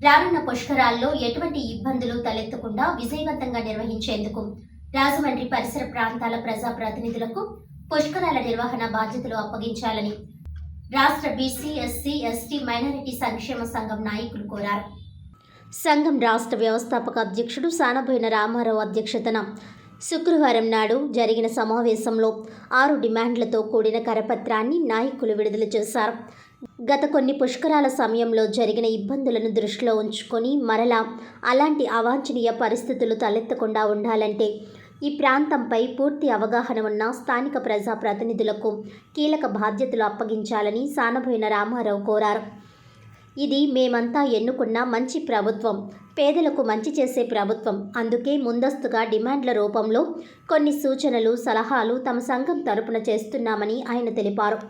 రానున్న పుష్కరాల్లో ఎటువంటి ఇబ్బందులు తలెత్తకుండా విజయవంతంగా నిర్వహించేందుకు రాజమండ్రి పరిసర ప్రాంతాల ప్రజా ప్రతినిధులకు పుష్కరాల నిర్వహణ బాధ్యతలు అప్పగించాలని రాష్ట్ర బీసీ ఎస్సీ ఎస్టీ మైనారిటీ సంక్షేమ సంఘం నాయకులు కోరారు. సంఘం రాష్ట్ర వ్యవస్థాపక అధ్యక్షుడు సానబోయిన రామారావు అధ్యక్షతన శుక్రవారం నాడు జరిగిన సమావేశంలో ఆరు డిమాండ్లతో కూడిన కరపత్రాన్ని నాయకులు విడుదల చేశారు. గత కొన్ని పుష్కరాల సమయంలో జరిగిన ఇబ్బందులను దృష్టిలో ఉంచుకొని మరలా అలాంటి అవాంఛనీయ పరిస్థితులు తలెత్తకుండా ఉండాలంటే ఈ ప్రాంతంపై పూర్తి అవగాహన ఉన్న స్థానిక ప్రజాప్రతినిధులకు కీలక బాధ్యతలు అప్పగించాలని సానబోయిన రామారావు కోరారు. ఇది మేమంతా ఎన్నుకున్న మంచి ప్రభుత్వం పేదలకు మంచి చేసే ప్రభుత్వం. అందుకే ముందస్తుగా డిమాండ్ల రూపంలో కొన్ని సూచనలు సలహాలు తమ సంఘం తరపున చేస్తున్నామని ఆయన తెలిపారు.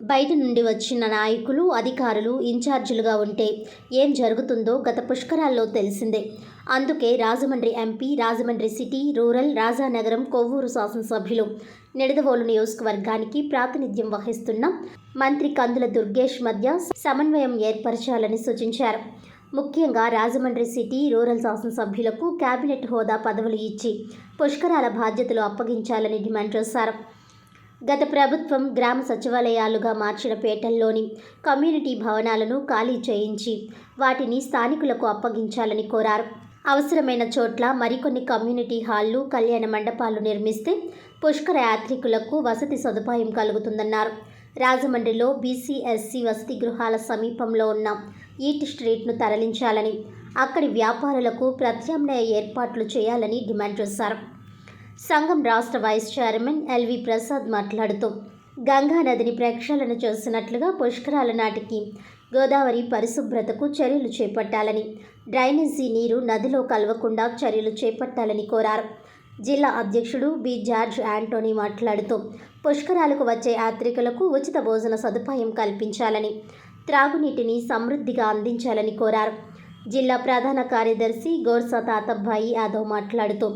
బయట నుండి వచ్చిన నాయకులు అధికారులు ఇన్ఛార్జీలుగా ఉంటే ఏం జరుగుతుందో గత పుష్కరాల్లో తెలిసిందే. అందుకే Rajahmundry MP Rajahmundry city rural Rajanagaram Kovvur శాసనసభ్యులు నిడదవోలు నియోజకవర్గానికి ప్రాతినిధ్యం వహిస్తున్న మంత్రి కందుల దుర్గేష్ మధ్య సమన్వయం ఏర్పరచాలని సూచించారు. ముఖ్యంగా రాజమండ్రి సిటీ రూరల్ శాసనసభ్యులకు కేబినెట్ హోదా పదవులు ఇచ్చి పుష్కరాల బాధ్యతలు అప్పగించాలని డిమాండ్ చేశారు. గత ప్రభుత్వం గ్రామ సచివాలయాలుగా మార్చిన పేటల్లోని కమ్యూనిటీ భవనాలను ఖాళీ చేయించి వాటిని స్థానికులకు అప్పగించాలని కోరారు. అవసరమైన చోట్ల మరికొన్ని కమ్యూనిటీ హాళ్ళు కళ్యాణ మండపాలు నిర్మిస్తే పుష్కర యాత్రికులకు వసతి సదుపాయం కలుగుతుందన్నారు. రాజమండ్రిలో బీసీఎస్సీ వసతి గృహాల సమీపంలో ఉన్న ఈట్ స్ట్రీట్ను తరలించాలని అక్కడి వ్యాపారులకు ప్రత్యామ్నాయ ఏర్పాట్లు చేయాలని డిమాండ్ చేశారు. సంఘం రాష్ట్ర వైస్ చైర్మన్ ఎల్వి ప్రసాద్ మాట్లాడుతూ గంగా నదిని ప్రక్షాళన చేస్తున్నట్లుగా పుష్కరాల నాటికి గోదావరి పరిశుభ్రతకు చర్యలు చేపట్టాలని డ్రైనేజీ నీరు నదిలో కలవకుండా చర్యలు చేపట్టాలని కోరారు. జిల్లా అధ్యక్షుడు బి. జార్జ్ యాంటోనీ మాట్లాడుతూ పుష్కరాలకు వచ్చే యాత్రికులకు ఉచిత భోజన సదుపాయం కల్పించాలని త్రాగునీటిని సమృద్ధిగా అందించాలని కోరారు. జిల్లా ప్రధాన కార్యదర్శి గోర్సా తాతబ్బాయి యాదవ్ మాట్లాడుతూ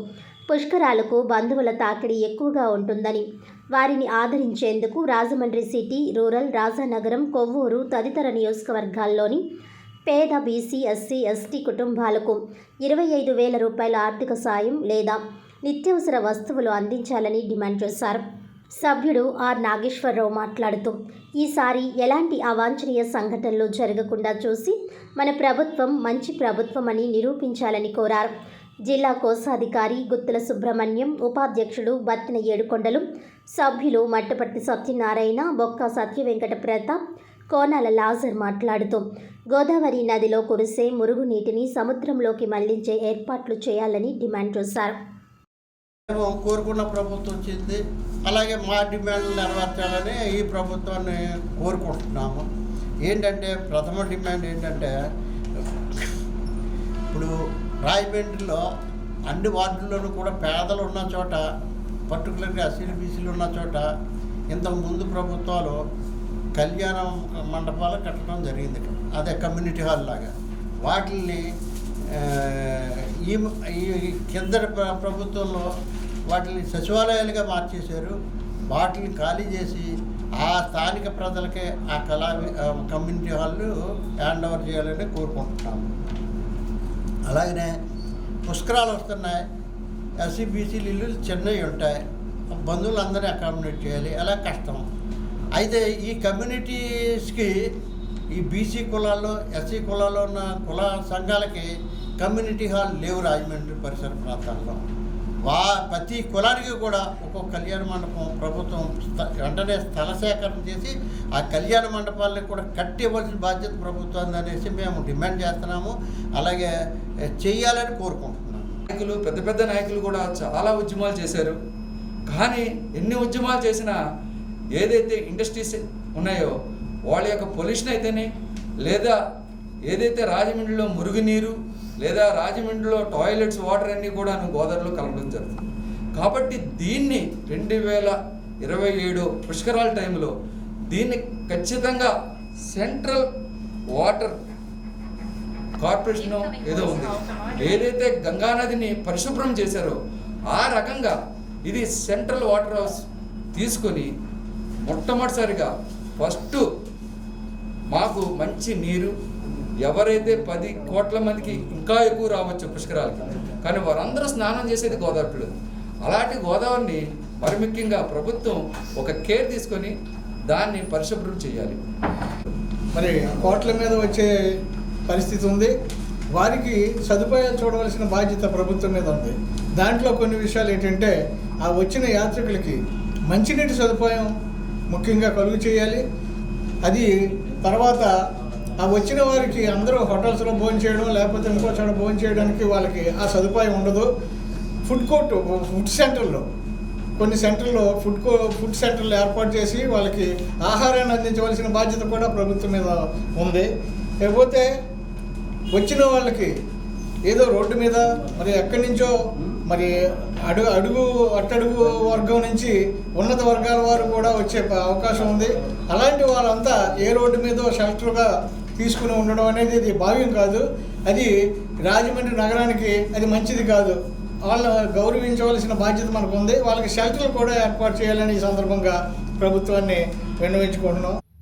పుష్కరాలకు బంధువుల తాకిడి ఎక్కువగా ఉంటుందని వారిని ఆదరించేందుకు రాజమండ్రి సిటీ రూరల్ రాజానగరం కొవ్వూరు తదితర నియోజకవర్గాల్లోని పేద బీసీ ఎస్సీ ఎస్టీ కుటుంబాలకు ఇరవై ఐదు వేల రూపాయల ఆర్థిక సాయం లేదా నిత్యావసర వస్తువులు అందించాలని డిమాండ్ చేశారు. సభ్యుడు ఆర్. నాగేశ్వరరావు మాట్లాడుతూ ఈసారి ఎలాంటి అవాంఛనీయ సంఘటనలు జరగకుండా చూసి మన ప్రభుత్వం మంచి ప్రభుత్వం అని నిరూపించాలని కోరారు. జిల్లా కోశాధికారి గుత్తుల సుబ్రహ్మణ్యం ఉపాధ్యక్షులు బత్తిన ఏడుకొండలు సభ్యులు మట్టపర్తి సత్యనారాయణ బొక్క సత్యవెంకట ప్రతాప్ కోనాల లాజర్ మాట్లాడుతూ గోదావరి నదిలో కురిసే మురుగునీటిని సముద్రంలోకి మళ్ళించే ఏర్పాట్లు చేయాలని డిమాండ్ చేశారు. కోరుకున్న ప్రభుత్వం వచ్చింది అలాగే మా డిమాండ్ నెరవేర్చాలని ఈ ప్రభుత్వాన్ని కోరుకుంటున్నాము. ఏంటంటే ప్రథమ డిమాండ్ ఏంటంటే ఇప్పుడు రాయమండ్రిలో అన్ని వార్డుల్లోనూ కూడా పేదలు ఉన్న చోట పర్టికులర్గా ఎస్సీలు బీసీలు ఉన్న చోట ఇంతకు ముందు ప్రభుత్వాలు కళ్యాణ మండపాలు కట్టడం జరిగింది అదే కమ్యూనిటీ హాల్ లాగా. వాటిని ఈ ఈ కింద ప్రభుత్వంలో వాటిని సచివాలయాలుగా మార్చేశారు. వాటిని ఖాళీ చేసి ఆ స్థానిక ప్రజలకే ఆ కళా కమ్యూనిటీ హాళ్ళు హ్యాండ్ ఓవర్ చేయాలని కోరుకుంటున్నాము. అలాగనే పుష్కరాలు వస్తున్నాయి. ఎస్సీ బీసీలు ఇల్లు చిన్నవి ఉంటాయి. బంధువులందరినీ అకామిడేట్ చేయాలి. అలా కష్టం. అయితే ఈ కమ్యూనిటీస్కి ఈ బీసీ కులాల్లో ఎస్సీ కులాల్లో ఉన్న కుల సంఘాలకి కమ్యూనిటీ హాల్ లేవు రాజమండ్రి పరిసర ప్రాంతాల్లో. వా ప్రతి కులానికి కూడా ఒక్కొక్క కళ్యాణ మండపం ప్రభుత్వం స్థ- వెంటనే స్థల సేకరణ చేసి ఆ కళ్యాణ మండపాలని కూడా కట్టి బాధ్యత ప్రభుత్వం అనేసి మేము డిమాండ్ చేస్తున్నాము. అలాగే చేయాలని చెయ్యాలని కోరుకుంటున్నాము. నాయకులు పెద్ద పెద్ద నాయకులు కూడా చాలా ఉద్యమాలు చేశారు. కానీ ఎన్ని ఉద్యమాలు చేసినా ఏదైతే ఇండస్ట్రీస్ ఉన్నాయో వాళ్ళ యొక్క పొల్యూషన్ అయితేనే లేదా ఏదైతే రాజమండ్రిలో మురుగునీరు లేదా రాజమండ్రిలో టాయిలెట్స్ వాటర్ అన్నీ కూడా గోదావరిలో కలపడం జరుగుతుంది. కాబట్టి దీన్ని రెండు వేల ఇరవై ఏడు పుష్కరాల టైంలో దీన్ని ఖచ్చితంగా సెంట్రల్ వాటర్ కార్పొరేషన్ ఏదో ఉంది. ఏదైతే గంగానదిని పరిశుభ్రం చేశారో ఆ రకంగా ఇది సెంట్రల్ వాటర్ హౌస్ తీసుకొని మొట్టమొదటిసారిగా ఫస్ట్ మాకు మంచి నీరు ఎవరైతే పది కోట్ల మందికి ఇంకా ఎక్కువ రావచ్చు పుష్కరాలకి కానీ వారందరూ స్నానం చేసేది గోదావరిలో అలాంటి గోదావరిని మరి ముఖ్యంగా ప్రభుత్వం ఒక కేర్ తీసుకొని దాన్ని పరిశుభ్రం చేయాలి. మరి కోట్ల మీద వచ్చే పరిస్థితి ఉంది. వారికి సదుపాయాలు చూడవలసిన బాధ్యత ప్రభుత్వం మీద ఉంది. దాంట్లో కొన్ని విషయాలు ఏంటంటే ఆ వచ్చిన యాత్రికులకి మంచినీటి సదుపాయం ముఖ్యంగా కలుగు చేయాలి. అది తర్వాత ఆ వచ్చిన వారికి అందరూ హోటల్స్లో భోజనం చేయడం లేకపోతే ఇంకో చోట భోజనం చేయడానికి వాళ్ళకి ఆ సదుపాయం ఉండదు. ఫుడ్ కోర్టు ఫుడ్ సెంటర్లో కొన్ని సెంటర్లో ఫుడ్ కో ఫుడ్ సెంటర్లు ఏర్పాటు చేసి వాళ్ళకి ఆహారాన్ని అందించవలసిన బాధ్యత కూడా ప్రభుత్వం మీద ఉంది. లేకపోతే వచ్చిన వాళ్ళకి ఏదో రోడ్డు మీద మరి ఎక్కడి నుంచో మరి అడుగు అడుగు అట్టడుగు వర్గం నుంచి ఉన్నత వర్గాల వారు కూడా వచ్చే అవకాశం ఉంది. అలాంటి వాళ్ళంతా ఏ రోడ్డు మీదో షెల్టర్గా తీసుకుని ఉండడం అనేది ఇది భావ్యం కాదు. అది రాజమండ్రి నగరానికి అది మంచిది కాదు. వాళ్ళ గౌరవించవలసిన బాధ్యత మనకు ఉంది వాళ్ళకి షెల్టర్లు కూడా ఏర్పాటు చేయాలని ఈ సందర్భంగా ప్రభుత్వాన్ని విన్నవించుకుంటున్నాం.